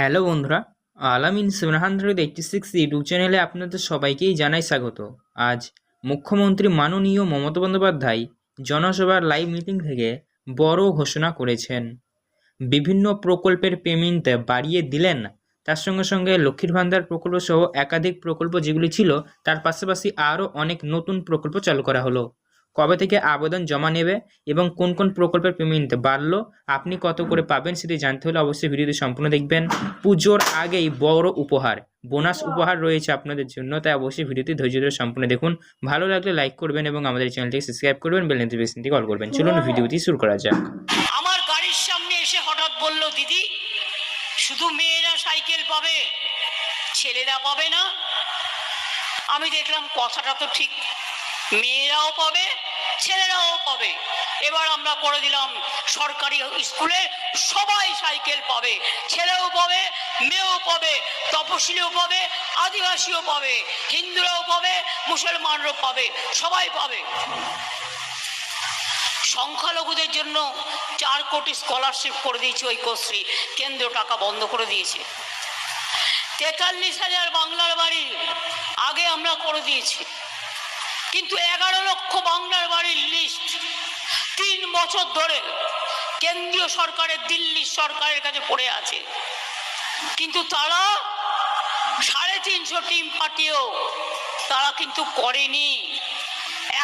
Hello বন্ধুরা, Alamin seven hundred eighty six YouTube চ্যানেলে আপনাদের সবাইকেই জানাই স্বাগত। আজ মুখ্যমন্ত্রী মাননীয় মমতা বন্দ্যোপাধ্যায় জনসভার লাইভ মিটিং থেকে বড় ঘোষণা করেছেন। বিভিন্ন প্রকল্পের পেমেন্ট বাড়িয়ে দিলেন, তার সঙ্গে সঙ্গে লক্ষ্মীর ভান্ডার প্রকল্প সহ একাধিক প্রকল্প যেগুলি ছিল, তার পাশাপাশি আরও অনেক নতুন প্রকল্প চালু করা হলো। কবে থেকে আবেদন জমা নেবে এবং কোন কোন প্রকল্পের পেমেন্ট বাড়লো আপনি কত করে পাবেন সেটি জানতে হলে অবশ্যই ভিডিওটি সম্পূর্ণ দেখবেন। পুজোর আগেই বড় উপহার বোনাস উপহার রয়েছে আপনাদের জন্য তাই অবশ্যই ভিডিওটি ধৈর্য ধরে সম্পূর্ণ দেখুন। ভালো লাগলে লাইক করবেন এবং আমাদের চ্যানেলটিকে সাবস্ক্রাইব করবেন বেল নোটিফিকেশনটি কল করবেন। চলুন ভিডিওটি শুরু করা যাক। আমার গাড়ির সামনে এসে হঠাৎ বলল দিদি শুধু মেয়েরা সাইকেল পাবে ছেলেরা পাবে না? আমি দেখলাম কথাটা তো ঠিক মেয়েরাও পাবে ছেলেরাও পাবে। এবার আমরা করে দিলাম সরকারি স্কুলে সবাই সাইকেল পাবে। ছেলেও পাবে, মেয়েও পাবে, তপশিলিও পাবে, আদিবাসীও পাবে, হিন্দুরাও পাবে, মুসলমানরাও পাবে, সবাই পাবে। সংখ্যালঘুদের জন্য চার কোটি স্কলারশিপ করে দিয়েছে ঐক্যশ্রী। কেন্দ্র টাকা বন্ধ করে দিয়েছে। তেতাল্লিশ হাজার বাংলার বাড়ি আগে আমরা করে দিয়েছি। কিন্তু এগারো লক্ষ বাংলার বাড়ির লিস্ট তিন বছর ধরে কেন্দ্রীয় সরকারের দিল্লির সরকারের কাছে পড়ে আছে। কিন্তু তারা সাড়ে তিনশো টিম পাঠিয়েও তারা কিন্তু করেনি।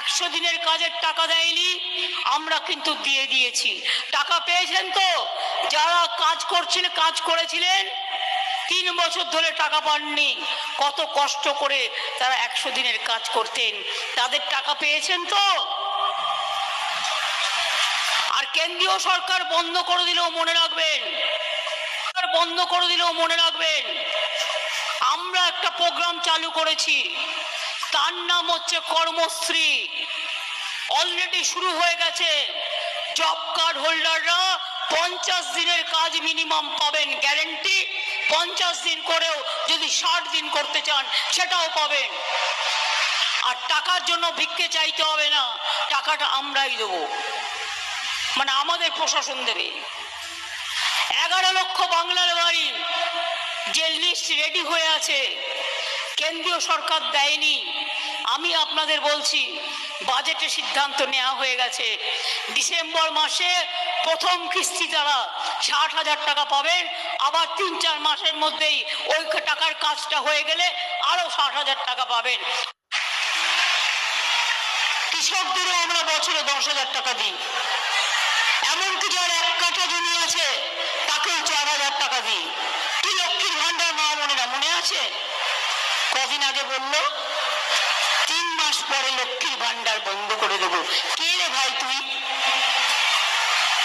একশো দিনের কাজের টাকা দেয়নি, আমরা কিন্তু দিয়ে দিয়েছি। টাকা পেয়েছেন তো? যারা কাজ করছিলেন কাজ করেছিলেন তিন বছর ধরে টাকা পাননি। কত কষ্ট করে তারা একশো দিনের কাজ করতেন। তাদের টাকা পেয়েছেন তো? আর কেন্দ্রীয় সরকার বন্ধ করে দিলেও মনে রাখবেন। বন্ধ করে দিলেও মনে রাখবেন। আমরা একটা প্রোগ্রাম চালু করেছি। তার নাম হচ্ছে কর্মশ্রী। অলরেডি শুরু হয়ে গেছে। জব কার্ড হোল্ডাররা পঞ্চাশ দিনের কাজ মিনিমাম পাবেন গ্যারেন্টি পঞ্চাশ দিন করেও যদি ষাট দিন করতে চান, সেটাও পাবেন। আর টাকার জন্য ভিক্ষে চাইতে হবে না, টাকাটা আমরাই দেবো। মানে আমাদের প্রশাসন দেবে। এগারো লক্ষ বাংলার বাড়ি যে লিস্ট রেডি হয়ে আছে, কেন্দ্রীয় সরকার দেয়নি। আমি আপনাদের বলছি বাজেটে সিদ্ধান্ত নেওয়া হয়ে গেছে। ডিসেম্বর মাসে প্রথম কিস্তি তারা ষাট হাজার টাকা পাবেন, আবার তিন চার মাসের মধ্যেই ওই টাকার কাজটা হয়ে গেলে আরও ষাট হাজার টাকা পাবেন। কৃষকদেরও আমরা বছরে দশ হাজার টাকা দিই। এমনকি যার এক কাঠা জমি আছে, তাকেও চার হাজার টাকা দিই। কি লক্ষ্মীর ভান্ডার মা বোনেরা, মনে আছে? কদিন আগে বলল মাস পরে লক্ষ্মীর ভান্ডার বন্ধ করে দেবো। কে রে ভাই তুই?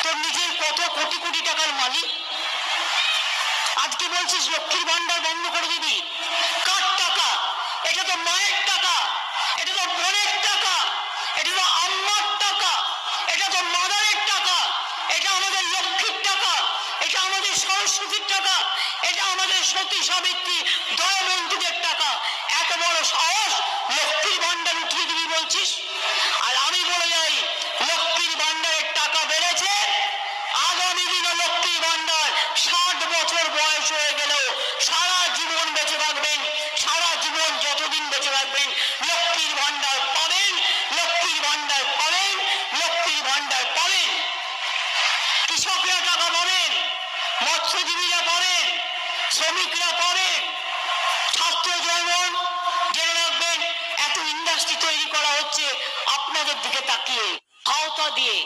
তোর নিজের কত কোটি কোটি টাকার মালিক? আজকে বলছিস লক্ষ্মীর ভান্ডার বন্ধ করে দিবি? কার টাকা? এটা তো মায়ের টাকা। এটা তো বোনের টাকা। এটা তো আম্মার টাকা। এটা তো মাদারের টাকা। এটা আমাদের লক্ষ্মীর টাকা। এটা আমাদের সরস্বতীর টাকা। এটা আমাদের সতী সাবিত্রী দয়ামন্ত্রীদের টাকা এত বড় সাহস লক্ষ্মীর ভান্ডার উঠিয়ে দিবি বলছিস আর আমি বলে যাই লক্ষ্মীর ভান্ডারের টাকা বেড়েছে আগামী দিনে লক্ষ্মীর ভান্ডার ষাট বছর বয়স হয়ে গেলেও সারা জীবন বেঁচে থাকবেন সারা জীবন যতদিন বেঁচে থাকবেন লক্ষ্মীর ভান্ডার পাবেন লক্ষ্মীর ভান্ডার পাবেন লক্ষ্মীর ভান্ডার পাবেন কৃষকরা টাকা পাবেন মৎস্যজীবীরা পাবেন শ্রমিকরা পাবেন ছাত্র জনগণ জেনে রাখবেন এত ইন্ডাস্ট্রি তৈরি করা হচ্ছে আপনাদের দিকে তাকিয়ে আওতা দিয়ে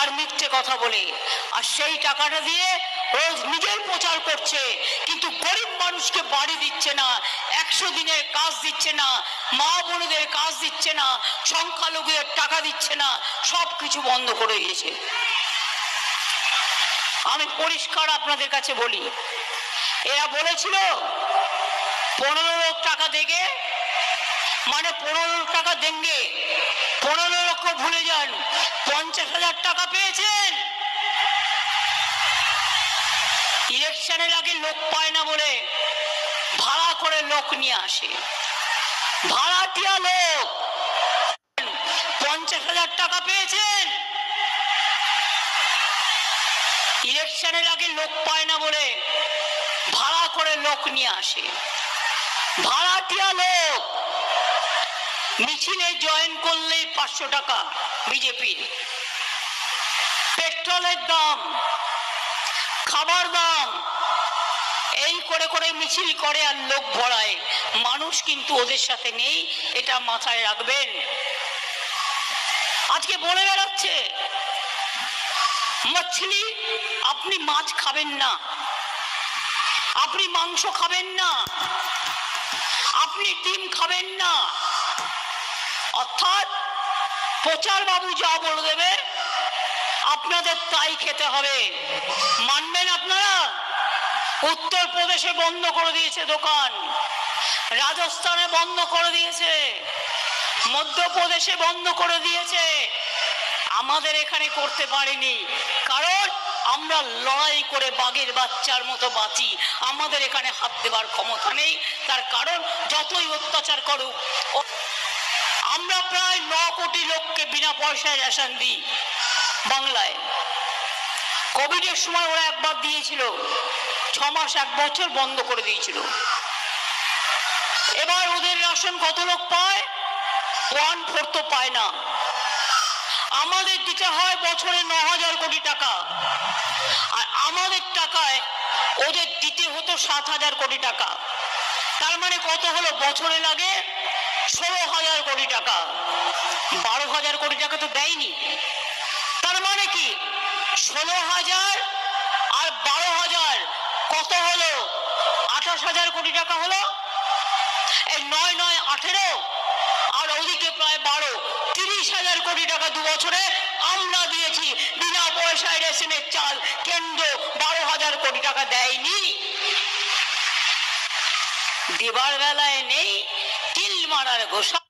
আর মিথ্যে কথা বলে। আর সেই টাকাটা দিয়ে রোজ নিজের প্রচার করছে, কিন্তু গরিব মানুষকে বাড়ি দিচ্ছে না, একশো দিনের কাজ দিচ্ছে না, মা বোনদের কাজ দিচ্ছে না, সংখ্যালঘুদের টাকা দিচ্ছে না সব কিছু বন্ধ করে দিয়েছে। আমি পরিষ্কার আপনাদের কাছে বলি, এরা বলেছিল, পনেরো টাকা দেগে মানে পনেরো টাকা দেঙ্গে পনেরো লক্ষ ভুলে যান। পঞ্চাশ হাজার টাকা পেয়েছেন। ইলেকশনের আগে লোক পায় না বলে ভাড়া করে লোক নিয়ে আসে। ভাড়াটিয়া লোক। পঞ্চাশ হাজার টাকা পেয়েছেন। ইলেকশনের আগে লোক পায় না বলে ভাড়া করে লোক নিয়ে আসে। ভাড়াটিয়া লোক। মিছিলে জয়েন করলে পাঁচশো টাকা বিজেপির পেট্রোলের দাম, খাবার দাম, এই করে করে মিছিল করে আর লোক ভরায়। মানুষ কিন্তু ওদের সাথে নেই, এটা মাথায় রাখবেন। আজকে বলে বেড়াচ্ছে মাছলি আপনি মাছ খাবেন না। আপনি মাংস খাবেন না। আপনি ডিম খাবেন না। অর্থাৎ প্রচার বাবু যা বলে দেবে, আপনাদের তাই খেতে হবে। মানবেন আপনারা? উত্তরপ্রদেশে বন্ধ করে দিয়েছে দোকান, রাজস্থানে বন্ধ করে দিয়েছে, মধ্যপ্রদেশে বন্ধ করে দিয়েছে। আমাদের এখানে করতে পারিনি, কারণ আমরা লড়াই করে বাঘের বাচ্চার মতো বাঁচি। আমাদের এখানে হাত দেবার ক্ষমতা নেই, তার কারণ যতই অত্যাচার করুক আমরা প্রায় ন কোটি লোককে বিনা পয়সায় রেশন দিই বাংলায়। কোভিডের সময় ওরা একবার দিয়েছিল, ছ মাস, এক বছর বন্ধ করে দিয়েছিল। এবার ওদের রেশন কত লোক পায়? ওয়ান ফোর তো পায় না। আমাদের দিতে হয় বছরে ন হাজার কোটি টাকা। আর আমাদের টাকায় ওদের দিতে হতো সাত হাজার কোটি টাকা। তার মানে কত হলো? বছরে লাগে ষোলো হাজার কোটি টাকা। বারো হাজার কোটি টাকা তো দেয়নি। তার মানে কি? ষোলো হাজার আর বারো হাজার কত হলো? আঠাশ হাজার কোটি টাকা হলো? এই নয় নয় আঠেরো আর ওদিকে প্রায় বারো। তিরিশ হাজার কোটি টাকা দু বছরে আমরা দিয়েছি। বিনা পয়সায় রেশনের চাল, কেন্দ্র বারো হাজার কোটি টাকা দেয়নি। দেবার বেলায় নেই। তিল মারার গোসা